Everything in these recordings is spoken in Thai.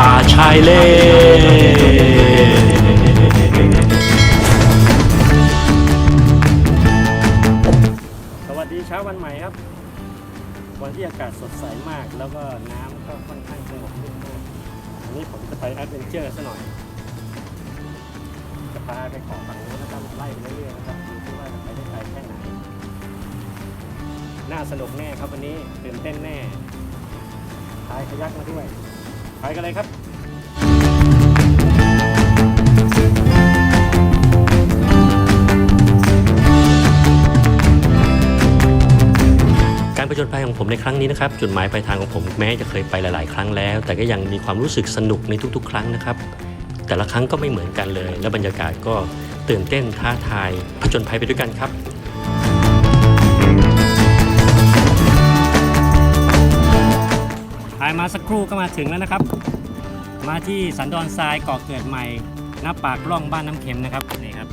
ป่าชายเลนสวัสดีเช้าวันใหม่ครับ วันที่อากาศสดใสมาก แล้วก็น้ำก็ค่อนข้างสงบนิ่งมากวันนี้ผมจะไปแอดเวนเจอร์ซะหน่อย จะพาไปเขอฝั่งนู้นนะครับไล่ไปเรื่อยๆนะครับดูที่ว่าจะไปได้ไกลแค่ไหน น่าสนุกแน่ครับวันนี้ตื่นเต้นแน่พายขยักมาด้วย ไปกันเลยครับการประจนภัยของผมในครั้งนี้นะครับจุดหมายปลายทางของผมแม้จะเคยไปหลาย ๆ ครั้งแล้ว แต่ก็ยังมีความรู้สึกสนุกในทุก ๆ ครั้งนะครับ แต่ละครั้งก็ไม่เหมือนกันเลย และบรรยากาศก็ตื่นเต้นท้าทายผจญภัยไปด้วยกันครับายมาสักครู่ก็มาถึงแล้วนะครับ มาที่สันดอนทรายเกาะเกิดใหม่หน้าปากร่องบ้านน้ำเค็มนะครับนี่ครับ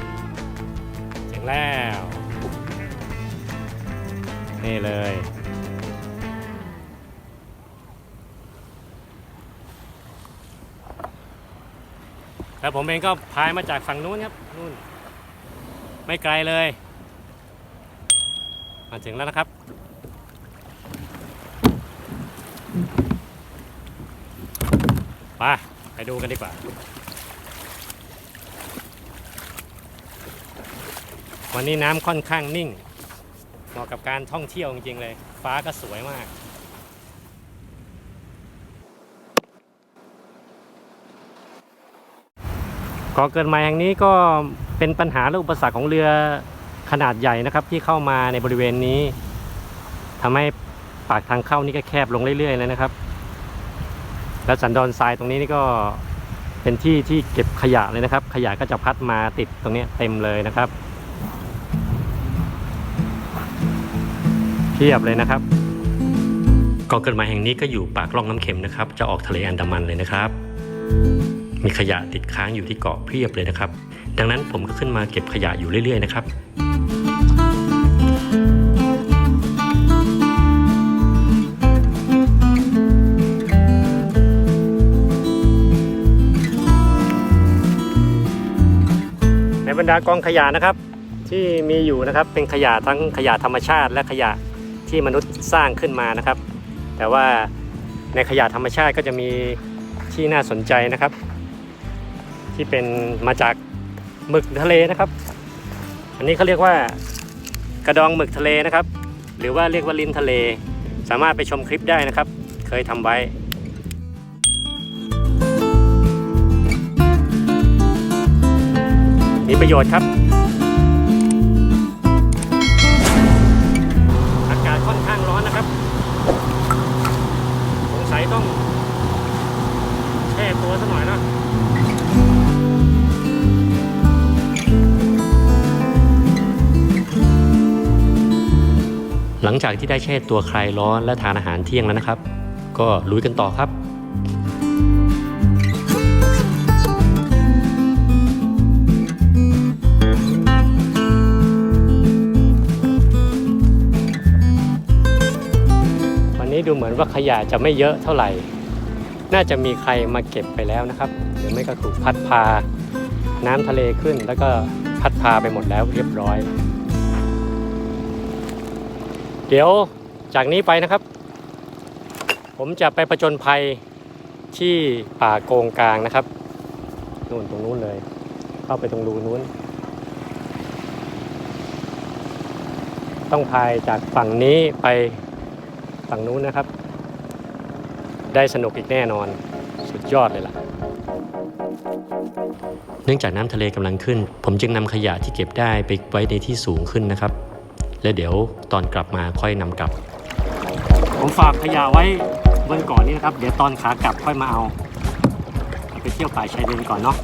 ถึงแล้ว นี่เลย แล้วผมเองก็พายมาจากฝั่งนู้นครับนู่นไม่ไกลเลย มาถึงแล้วนะครับ ไปไป ดูกันดีกว่า วันนี้น้ำค่อนข้างนิ่ง เหมาะกับการท่องเที่ยวจริงๆเลย ฟ้าก็สวยมากเกาะเกิดใหม่แห่งนี้ก็เป็นปัญหาและอุปสรรคของเรือขนาดใหญ่นะครับ ที่เข้ามาในบริเวณนี้ทำให้ปากทางเข้านี่ก็แคบลงเรื่อยๆเลยนะครับ แล้วสันดอนทรายตรงนี้นี่ก็เป็นที่ที่เก็บขยะเลยนะครับ ขยะก็จะพัดมาติดตรงนี้เต็มเลยนะครับเพียบเลยนะครับเกาะเกิดหม่แห่งนี้ก็อยู่ปากร่องน้ำเค็มนะครับ จะออกทะเลอันดามันเลยนะครับ มีขยะติดค้างอยู่ที่เกาะเพียบเลยนะครับ ดังนั้นผมก็ขึ้นมาเก็บขยะอยู่เรื่อยๆนะครับ บรรดากองขยะนะครับ ที่มีอยู่นะครับเป็นขยะทั้งขยะธรรมชาติ และขยะที่มนุษย์สร้างขึ้นมานะครับ แต่ว่าในขยะธรรมชาติก็จะมีที่น่าสนใจนะครับ ที่เป็นมาจากหมึกทะเลนะครับ อันนี้เขาเรียกว่ากระดองหมึกทะเลนะครับ หรือว่าเรียกว่าลิ้นทะเล สามารถไปชมคลิปได้นะครับ เคยทำไว้ ประโยชน์ครับ อากาศค่อนข้างร้อนนะครับ สงสัยต้องแช่ตัวสักหน่อยนะหลังจากที่ได้แช่ตัวคลายร้อนและทานอาหารเที่ยงแล้วนะครับ ก็ลุยกันต่อครับ ดูเหมือนว่าขยะจะไม่เยอะเท่าไหร่ น่าจะมีใครมาเก็บไปแล้วนะครับหรือไม่ก็ถูกพัดพาน้ำทะเลขึ้น แล้วก็พัดพาไปหมดแล้วเรียบร้อย เดี๋ยวจากนี้ไปนะครับ ผมจะไปประจนภัยที่ป่าโกงกลางนะครับนู่นตรงนู้นเลย เข้าไปตรงรูนู้น ต้องพายจากฝั่งนี้ไป ฝั่งนู้นนะครับ ได้สนุกอีกแน่นอน สุดยอดเลยล่ะ เนื่องจากน้ำทะเลกำลังขึ้น ผมจึงนำขยะที่เก็บได้ไปไว้ในที่สูงขึ้นนะครับ และเดี๋ยวตอนกลับมาค่อยนำกลับ ผมฝากขยะไว้บนเก่อนนี้นะครับ เดี๋ยวตอนขากลับค่อยมาเอาเอาไปเที่ยวป่าชายเลนก่อนเนาะ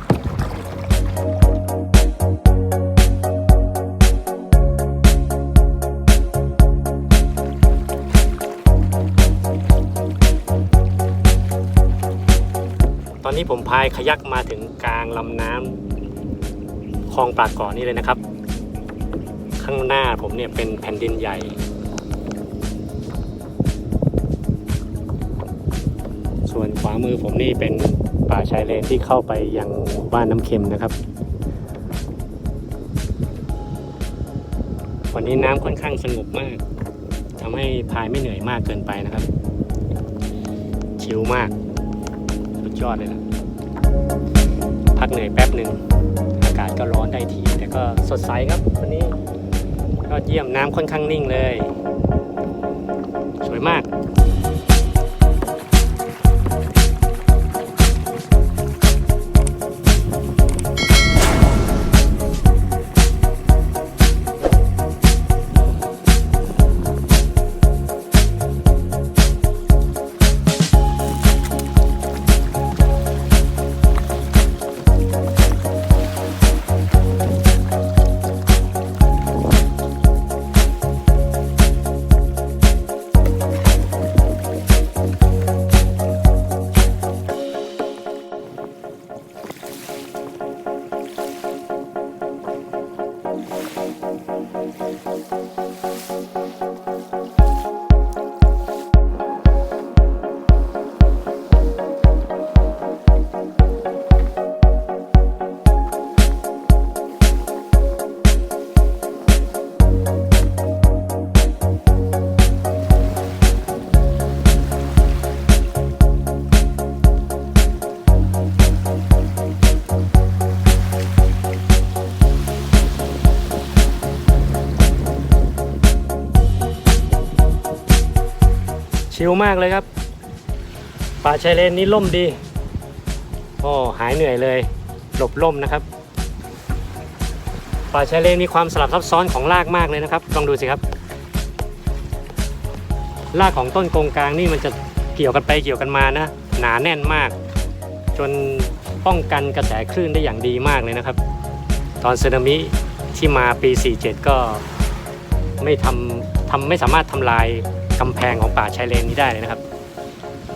นี้ผมพายขยักมาถึงกลางลำน้ำคลองปากกาะนี่เลยนะครับ ข้างหน้าผมเนี่ยเป็นแผ่นดินใหญ่่วนขวามือผมนี่เป็นป่าชายเลนที่เข้าไปยังหมู่บ้านน้ำเค็มนะครับ วันนี้น้ำค่อนข้างสงบมากทำให้พายไม่เหนื่อยมากเกินไปนะครับ ชิลมาก สุดยอดเลยนะ พักเหนื่อยแป๊บหนึ่งอากาศก็ร้อนได้ที แต่ก็สดใสครับวันนี้ยอดเยี่ยมน้ำค่อนข้างนิ่งเลย สวยมาก ชิลมากเลยครับ ป่าชายเลนนี้ล่มดีโอ้หายเหนื่อยเลย หลบล่มนะครับ ป่าชายเลนมีความสลับซับซ้อนของรากมากเลยนะครับ ลองดูสิครับ รากของต้นกงกลางนี่มันจะเกี่ยวกันไปเกี่ยวกันมานะ หนาแน่นมาก จนป้องกันกระแสคลื่นได้อย่างดีมากเลยนะครับ ตอนสึนามิที่มาปี 47 ก็ไม่ทำทำไม่สามารถทำลาย กำแพงของป่าชายเลนนี้ได้เลยนะครับ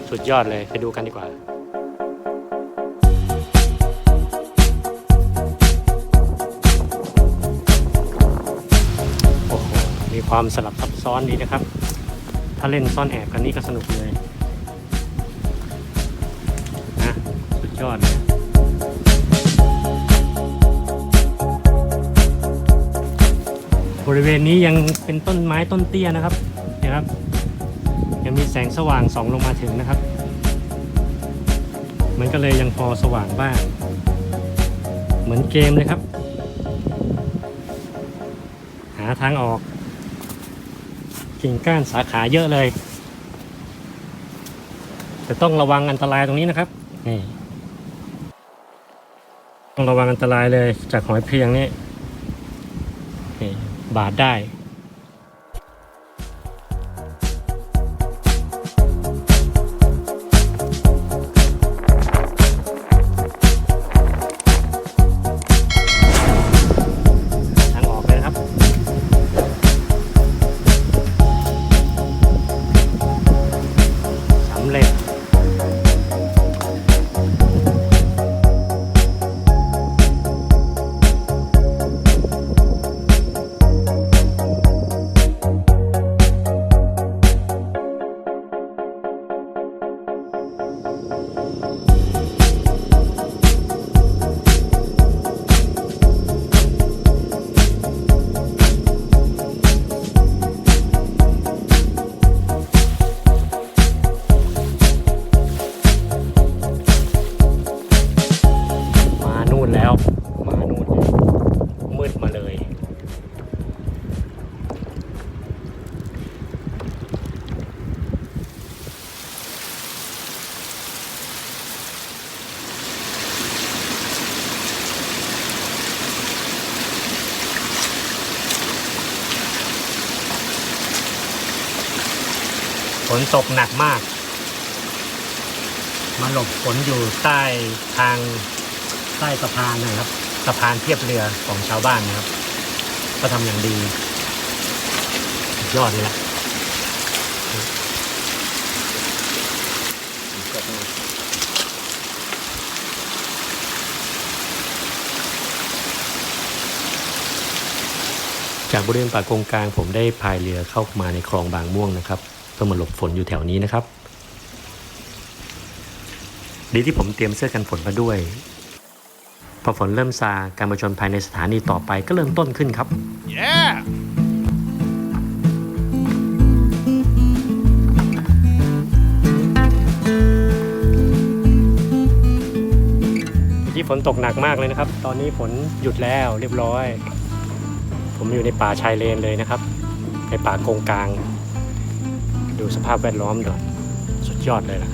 สุดยอดเลยไปดูกันดีกว่าโอ้โหมีความสลับซับซ้อนดีนะครับ ถ้าเล่นซ่อนแอบกันนี่ก็สนุกเลยนะสุดยอดเลยบริเวณนี้ยังเป็นต้นไม้ต้นเตี้ยนะครับนี่ยครับ มีแสงสว่างส่องลงมาถึงนะครับ มันก็เลยยังพอสว่างบ้าง เหมือนเกมเลยครับ หาทางออก กิ่งก้านสาขาเยอะเลย แต่ต้องระวังอันตรายตรงนี้นะครับนี่ต้องระวังอันตรายเลยจากหอยเพียงนี่นี่บาดได้ นตกหนักมาก มาหลบฝนอยู่ใต้ทางใต้สะพานนะครับสะพานเทียบเรือของชาวบ้านนะครับ ก็ทำอย่างดี ยอดเลยละจากบริเวณป่ากงกลางผมได้พายเรือเข้ามาในคลองบางม่วงนะครับ เพื่อมาหลบฝนอยู่แถวนี้นะครับ ดีที่ผมเตรียมเสื้อกันฝนมาด้วย พอฝนเริ่มซาการประจนภัยในสถานีต่อไปก็เริ่มต้นขึ้นครับ yeah! ฝนตกหนักมากเลยนะครับ ตอนนี้ฝนหยุดแล้วเรียบร้อย ผมอยู่ในป่าชายเลนเลยนะครับ ในป่าโกงกลาง ดูสภาพแวดล้อมเดี๋ยวสุดยอดเลยล่ะ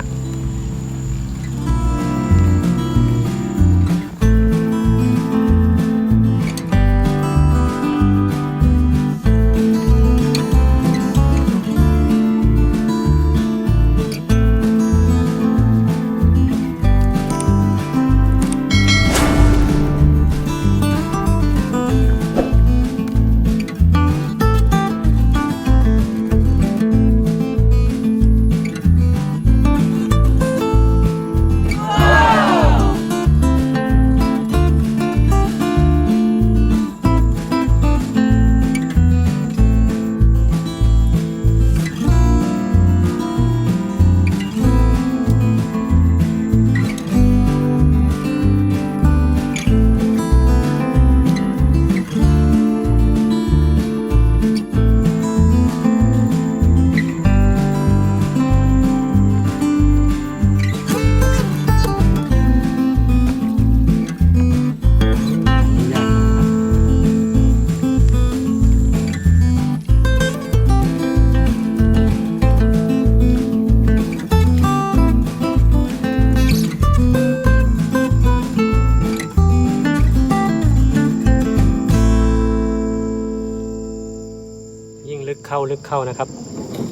ลึกเข้านะครับ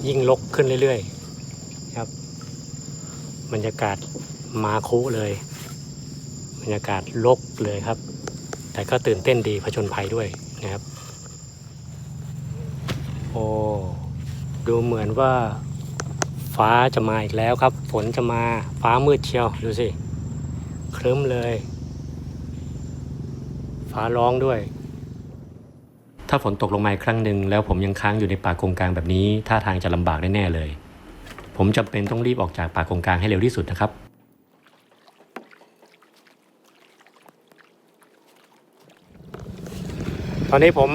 ยิ่งลกขึ้นเรื่อยๆครับ บรรยากาศมาคุเลย บรรยากาศลกเลยครับ แต่ก็ตื่นเต้นดีผจญภัยด้วยนะครับ โอ้ดูเหมือนว่าฟ้าจะมาอีกแล้วครับ ฝนจะมาฟ้ามืดเชียวดูสิครึ้มเลย ฟ้าร้องด้วย ถ้าฝนตกลงมาอีกครั้งหนึ่งแล้วผมยังค้างอยู่ในป่ากงกลางแบบนี้ท่าทางจะลำบากแน่ๆเลย ผมจำเป็นต้องรีบออกจากป่ากงกลางให้เร็วที่สุดนะครับตอนนี้ผม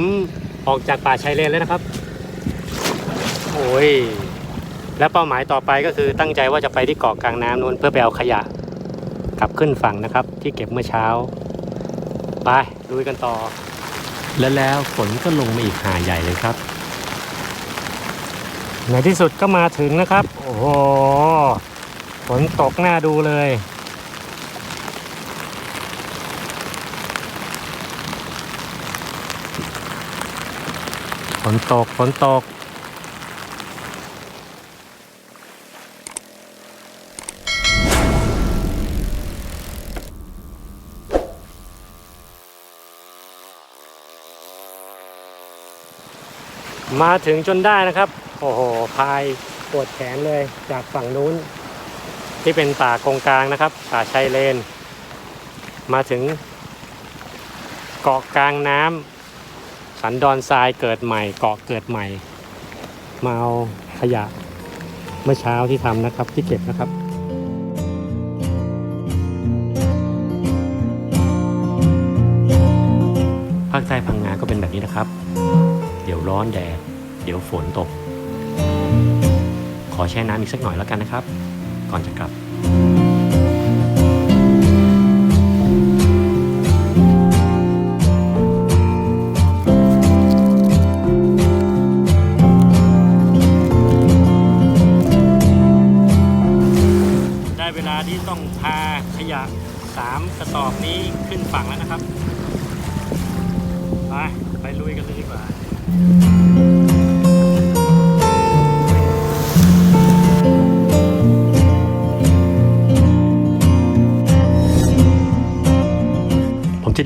ออกจากป่าชายเลนแล้วนะครับ โอ้ย และเป้าหมายต่อไปก็คือตั้งใจว่าจะไปที่เกาะกลางน้ำนู้นเพื่อไปเอาขยะ กลับขึ้นฝั่งนะครับ ที่เก็บเมื่อเช้า ไปลุยกันต่อ และแล้วฝนก็ลงมาอีกหาใหญ่เลยครับ ในที่สุดก็มาถึงนะครับ โอ้โหฝนตกหน้าดูเลย ฝนตกฝนตก มาถึงจนได้นะครับ โอ้โห พายปวดแขนเลยจากฝั่งนู้น ที่เป็นป่าโกงกลางนะครับ ป่าชายเลน มาถึงเกาะกลางน้ำสันดอนทรายเกิดใหม่ เกาะเกิดใหม่ มาเอาขยะเมื่อเช้าที่ทำนะครับที่เก็บนะครับ ยวฝนตก ขอแช่น้ำอีกสักหน่อยแล้วกันนะครับ ก่อนจะกลับ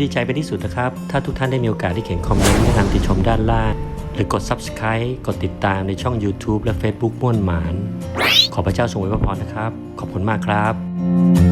ดีใจเป็นที่สุดนะครับ ถ้าทุกท่านได้มีโอกาสได้เขียนคอมเมนต์แนะนำติชมด้านล่าง หรือกด Subscribe กดติดตามในช่อง YouTube และ Facebook ม่วนหมาน ขอพระเจ้าทรงอวยพรนะครับ ขอบคุณมากครับ